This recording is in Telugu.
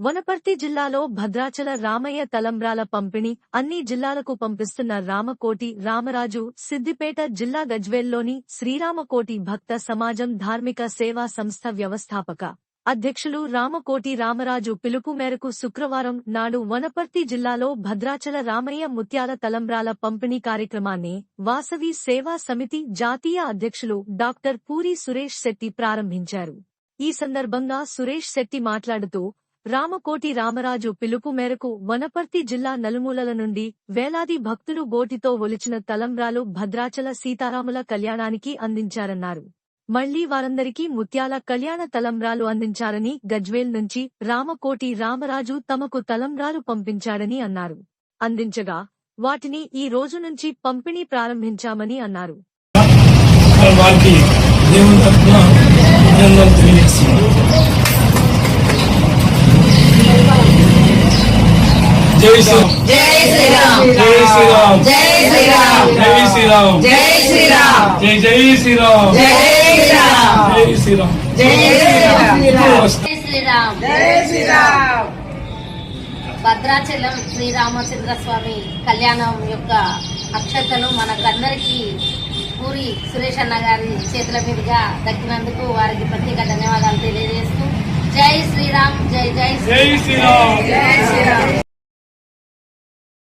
వనపర్తి జిల్లాలో భద్రాచల రామయ్య తలంబ్రాల పంపిణీ అన్ని జిల్లాలకు పంపిస్తున్న రామకోటి రామరాజు సిద్దిపేట జిల్లా గజ్వేల్లోని శ్రీరామకోటి భక్త సమాజం ధార్మిక సేవా సంస్థ వ్యవస్థాపక అధ్యక్షులు రామకోటి రామరాజు పిలుపు మేరకు శుక్రవారం నాడు వనపర్తి జిల్లాలో భద్రాచల రామయ్య ముత్యాల తలంబ్రాల పంపిణీ కార్యక్రమాన్ని వాసవి సేవా సమితి జాతీయ అధ్యక్షులు డాక్టర్ పూరి సురేష్ శెట్టి ప్రారంభించారు. ఈ సందర్భంగా సురేష్ శెట్టి మాట్లాడుతూ రామకోటి రామరాజు పిలుపు మేరకు వనపర్తి జిల్లా నలుమూలల నుండి వేలాది భక్తులు గోటితో ఒలిచిన తలంబ్రాలు భద్రాచల సీతారాముల కళ్యాణానికి అందించారన్నారు. మళ్ళీ వారందరికీ ముత్యాల కళ్యాణ తలంబ్రాలు అందించారని గజ్వేల్ నుంచి రామకోటి రామరాజు తమకు తలంబ్రాలు పంపించాడని అన్నారు. అందించగా వాటిని ఈ రోజు నుంచి పంపిణీ ప్రారంభించామని అన్నారు. జై శ్రీరామ్ జై శ్రీరామ్ జై శ్రీరామ్ జై శ్రీరామ్ జై శ్రీరామ్ జై శ్రీరామ్ జై జై శ్రీరామ్ జై శ్రీరామ్ జై శ్రీరామ్ జై శ్రీరామ్ జై శ్రీరామ్ జై శ్రీరామ్ భద్రాచలం శ్రీరామచంద్ర స్వామి కళ్యాణం యొక్క అక్షతలు మనకందరికీ పూరి సురేష్ అన్న గారి చేతుల మీదుగా దక్కినందుకు వారికి ప్రత్యేక ధన్యవాదాలు తెలియజేస్తూ జై శ్రీరామ్ జై జై జై శ్రీరామ్ జై శ్రీరామ్